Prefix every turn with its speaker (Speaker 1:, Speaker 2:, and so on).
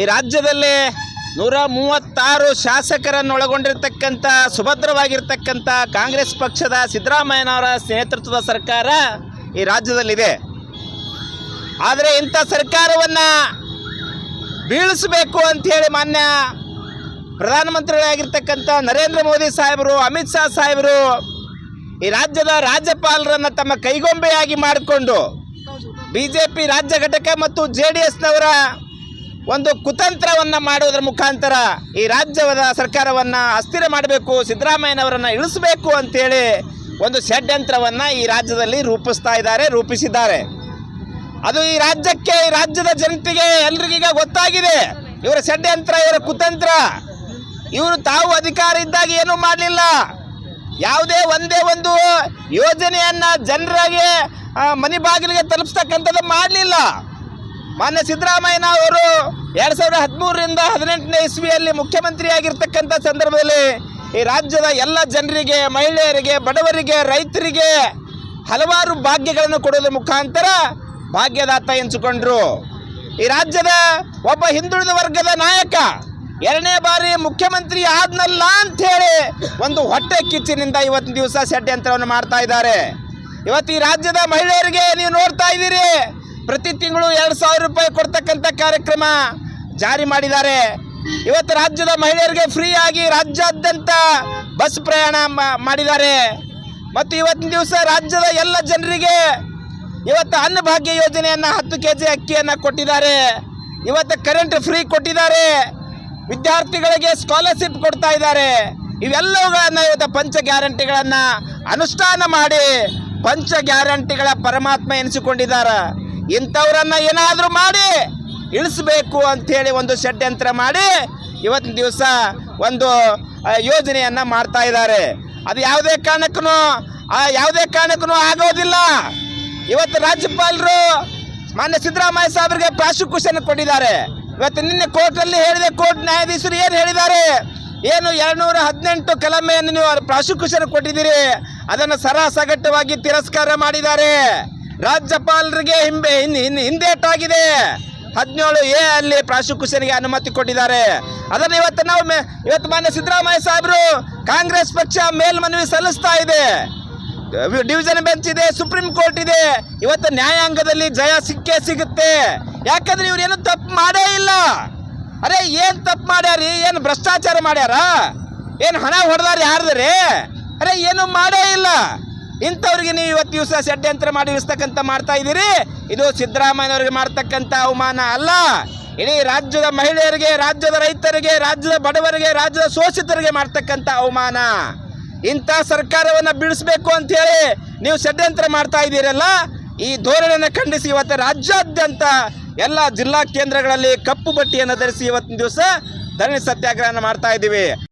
Speaker 1: ಈ ರಾಜ್ಯದಲ್ಲಿ ನೂರ ಮೂವತ್ತಾರು ಶಾಸಕರನ್ನು ಒಳಗೊಂಡಿರತಕ್ಕಂಥ ಸುಭದ್ರವಾಗಿರ್ತಕ್ಕಂಥ ಕಾಂಗ್ರೆಸ್ ಪಕ್ಷದ ಸಿದ್ದರಾಮಯ್ಯನವರ ನೇತೃತ್ವದ ಸರ್ಕಾರ ಈ ರಾಜ್ಯದಲ್ಲಿದೆ. ಆದರೆ ಇಂಥ ಸರ್ಕಾರವನ್ನು ಬೀಳಿಸಬೇಕು ಅಂಥೇಳಿ ಮಾನ್ಯ ಪ್ರಧಾನಮಂತ್ರಿಗಳಾಗಿರ್ತಕ್ಕಂಥ ನರೇಂದ್ರ ಮೋದಿ ಸಾಹೇಬರು, ಅಮಿತ್ ಶಾ ಸಾಹೇಬರು ಈ ರಾಜ್ಯದ ರಾಜ್ಯಪಾಲರನ್ನು ತಮ್ಮ ಕೈಗೊಂಬೆಯಾಗಿ ಮಾಡಿಕೊಂಡು ಬಿ ರಾಜ್ಯ ಘಟಕ ಮತ್ತು ಜೆ ಡಿ ಎಸ್ನವರ ಒಂದು ಕುತಂತ್ರವನ್ನು ಮಾಡುವುದರ ಮುಖಾಂತರ ಈ ರಾಜ್ಯದ ಸರ್ಕಾರವನ್ನು ಅಸ್ಥಿರ ಮಾಡಬೇಕು, ಸಿದ್ದರಾಮಯ್ಯನವರನ್ನು ಇಳಿಸಬೇಕು ಅಂತೇಳಿ ಒಂದು ಷಡ್ಯಂತ್ರವನ್ನು ಈ ರಾಜ್ಯದಲ್ಲಿ ರೂಪಿಸ್ತಾ ಇದ್ದಾರೆ, ರೂಪಿಸಿದ್ದಾರೆ. ಅದು ಈ ರಾಜ್ಯಕ್ಕೆ, ಈ ರಾಜ್ಯದ ಜನತೆಗೆ ಎಲ್ರಿಗೀಗ ಗೊತ್ತಾಗಿದೆ. ಇವರ ಷಡ್ಯಂತ್ರ ಇವರ ಕುತಂತ್ರ. ಇವರು ತಾವು ಅಧಿಕಾರ ಇದ್ದಾಗ ಏನೂ ಮಾಡಲಿಲ್ಲ. ಯಾವುದೇ ಒಂದೇ ಒಂದು ಯೋಜನೆಯನ್ನು ಜನರಿಗೆ ಮನೆ ಬಾಗಿಲಿಗೆ ತಲುಪಿಸ್ತಕ್ಕಂಥದ್ದು ಮಾಡಲಿಲ್ಲ. ಮಾನ್ಯ ಸಿದ್ದರಾಮಯ್ಯನ ಅವರು ಎರಡು ಸಾವಿರದ ಹದಿಮೂರರಿಂದ ಹದಿನೆಂಟನೇ ಇಸ್ವಿಯಲ್ಲಿ ಮುಖ್ಯಮಂತ್ರಿಯಾಗಿರ್ತಕ್ಕಂಥ ಸಂದರ್ಭದಲ್ಲಿ ಈ ರಾಜ್ಯದ ಎಲ್ಲ ಜನರಿಗೆ, ಮಹಿಳೆಯರಿಗೆ, ಬಡವರಿಗೆ, ರೈತರಿಗೆ ಹಲವಾರು ಭಾಗ್ಯಗಳನ್ನು ಕೊಡೋದ್ರ ಮುಖಾಂತರ ಭಾಗ್ಯದಾತ ಎಂಚಿಕೊಂಡ್ರು ಈ ರಾಜ್ಯದ ಒಬ್ಬ ಹಿಂದುಳಿದ ವರ್ಗದ ನಾಯಕ ಎರಡನೇ ಬಾರಿ ಮುಖ್ಯಮಂತ್ರಿ ಆದ್ನಲ್ಲ ಹೇಳಿ ಒಂದು ಹೊಟ್ಟೆ ಕಿಚ್ಚಿನಿಂದ ಇವತ್ತಿನ ದಿವಸ ಷಡ್ಯಂತ್ರವನ್ನು ಮಾಡ್ತಾ ಇದ್ದಾರೆ. ಇವತ್ತು ಈ ರಾಜ್ಯದ ಮಹಿಳೆಯರಿಗೆ ನೀವು ನೋಡ್ತಾ ಇದ್ದೀರಿ ಪ್ರತಿ ತಿಂಗಳು ಎರಡು ಸಾವಿರ ರೂಪಾಯಿ ಕೊಡ್ತಕ್ಕಂಥ ಕಾರ್ಯಕ್ರಮ ಜಾರಿ ಮಾಡಿದ್ದಾರೆ. ಇವತ್ತು ರಾಜ್ಯದ ಮಹಿಳೆಯರಿಗೆ ಫ್ರೀಯಾಗಿ ರಾಜ್ಯಾದ್ಯಂತ ಬಸ್ ಪ್ರಯಾಣ ಮಾಡಿದ್ದಾರೆ. ಮತ್ತು ಇವತ್ತಿನ ದಿವಸ ರಾಜ್ಯದ ಎಲ್ಲ ಜನರಿಗೆ ಇವತ್ತು ಅನ್ನಭಾಗ್ಯ ಯೋಜನೆಯನ್ನು ಹತ್ತು ಕೆ ಜಿ ಅಕ್ಕಿಯನ್ನು ಕೊಟ್ಟಿದ್ದಾರೆ. ಇವತ್ತು ಕರೆಂಟ್ ಫ್ರೀ ಕೊಟ್ಟಿದ್ದಾರೆ. ವಿದ್ಯಾರ್ಥಿಗಳಿಗೆ ಸ್ಕಾಲರ್ಶಿಪ್ ಕೊಡ್ತಾ ಇದ್ದಾರೆ. ಇವೆಲ್ಲವುಗಳನ್ನು ಇವತ್ತು ಪಂಚ ಗ್ಯಾರಂಟಿಗಳನ್ನು ಅನುಷ್ಠಾನ ಮಾಡಿ ಪಂಚ ಗ್ಯಾರಂಟಿಗಳ ಪರಮಾತ್ಮ ಎನಿಸಿಕೊಂಡಿದ್ದಾರೆ. ಇಂಥವ್ರನ್ನ ಏನಾದರೂ ಮಾಡಿ ಇಳಿಸ್ಬೇಕು ಅಂಥೇಳಿ ಒಂದು ಷಡ್ಯಂತ್ರ ಮಾಡಿ ಇವತ್ತಿನ ದಿವಸ ಒಂದು ಯೋಜನೆಯನ್ನು ಮಾಡ್ತಾ ಇದ್ದಾರೆ. ಅದು ಯಾವುದೇ ಕಾರಣಕ್ಕೂ ಯಾವುದೇ ಕಾರಣಕ್ಕೂ ಆಗೋದಿಲ್ಲ. ಇವತ್ತು ರಾಜ್ಯಪಾಲರು ಮಾನ್ಯ ಸಿದ್ದರಾಮಯ್ಯ ಸಾಹೇಬರಿಗೆ ಪ್ರಾಸಿಕ್ಯೂಷನ್ ಕೊಟ್ಟಿದ್ದಾರೆ. ಇವತ್ತು ನಿನ್ನೆ ಕೋರ್ಟಲ್ಲಿ ಹೇಳಿದೆ ಕೋರ್ಟ್ ನ್ಯಾಯಾಧೀಶರು ಏನು ಹೇಳಿದ್ದಾರೆ? ಏನು ಎರಡ್ನೂರ ಹದಿನೆಂಟು ಕಲಮೆಯನ್ನು ನೀವು ಪ್ರಾಸಿಕ್ಯೂಷನ್ ಕೊಟ್ಟಿದ್ದೀರಿ. ಅದನ್ನು ಸರಾಸಗಟ್ಟವಾಗಿ ತಿರಸ್ಕಾರ ಮಾಡಿದ್ದಾರೆ. ರಾಜ್ಯಪಾಲರಿಗೆ ಹಿಂಬೆ ಹಿಂದೇಟಾಗಿದೆ. ಹದಿನೇಳು ಎ ಅಲ್ಲಿ ಪ್ರಾಸಿಕ್ಯೂಷನ್ಗೆ ಅನುಮತಿ ಕೊಟ್ಟಿದ್ದಾರೆ. ಅದನ್ನು ಇವತ್ತು ನಾವು ಇವತ್ತು ಮಾನ್ಯ ಸಿದ್ದರಾಮಯ್ಯ ಸಾಹೇಬರು ಕಾಂಗ್ರೆಸ್ ಪಕ್ಷ ಮೇಲ್ಮನವಿ ಸಲ್ಲಿಸ್ತಾ ಇದೆ. ಡಿವಿಷನ್ ಬೆಂಚ್ ಇದೆ, ಸುಪ್ರೀಂ ಕೋರ್ಟ್ ಇದೆ. ಇವತ್ತು ನ್ಯಾಯಾಂಗದಲ್ಲಿ ಜಯ ಸಿಕ್ಕೇ ಸಿಗುತ್ತೆ. ಯಾಕಂದ್ರೆ ಇವ್ರು ಏನು ತಪ್ಪು ಮಾಡೇ ಇಲ್ಲ. ಅರೆ, ಏನು ತಪ್ಪು ಮಾಡ್ಯಾರಿ? ಏನು ಭ್ರಷ್ಟಾಚಾರ ಮಾಡ್ಯಾರ? ಏನು ಹಣ ಹೊಡೆದಾರ ಯಾರ್ದ್ರಿ? ಅರೆ, ಏನು ಮಾಡೇ ಇಲ್ಲ. ಇಂಥವ್ರಿಗೆ ನೀವು ಇವತ್ತು ದಿವಸ ಷಡ್ಯಂತ್ರ ಮಾಡಿ ಇರಿಸ್ತಕ್ಕಂಥ ಮಾಡ್ತಾ ಇದ್ದೀರಿ. ಇದು ಸಿದ್ದರಾಮಯ್ಯನವರಿಗೆ ಮಾಡ್ತಕ್ಕಂಥ ಅವಮಾನ ಅಲ್ಲ. ಇಡೀ ರಾಜ್ಯದ ಮಹಿಳೆಯರಿಗೆ, ರಾಜ್ಯದ ರೈತರಿಗೆ, ರಾಜ್ಯದ ಬಡವರಿಗೆ, ರಾಜ್ಯದ ಶೋಷಿತರಿಗೆ ಮಾಡ್ತಕ್ಕಂಥ ಅವಮಾನ. ಇಂಥ ಸರ್ಕಾರವನ್ನು ಬೀಳಿಸಬೇಕು ಅಂತ ಹೇಳಿ ನೀವು ಷಡ್ಯಂತ್ರ ಮಾಡ್ತಾ ಇದ್ದೀರಲ್ಲ, ಈ ಧೋರಣೆಯನ್ನು ಖಂಡಿಸಿ ಇವತ್ತು ರಾಜ್ಯಾದ್ಯಂತ ಎಲ್ಲ ಜಿಲ್ಲಾ ಕೇಂದ್ರಗಳಲ್ಲಿ ಕಪ್ಪು ಬಟ್ಟೆಯನ್ನು ಧರಿಸಿ ಇವತ್ತಿನ ದಿವಸ ಧರಣಿ ಸತ್ಯಾಗ್ರಹನ ಮಾಡ್ತಾ ಇದ್ದೀವಿ.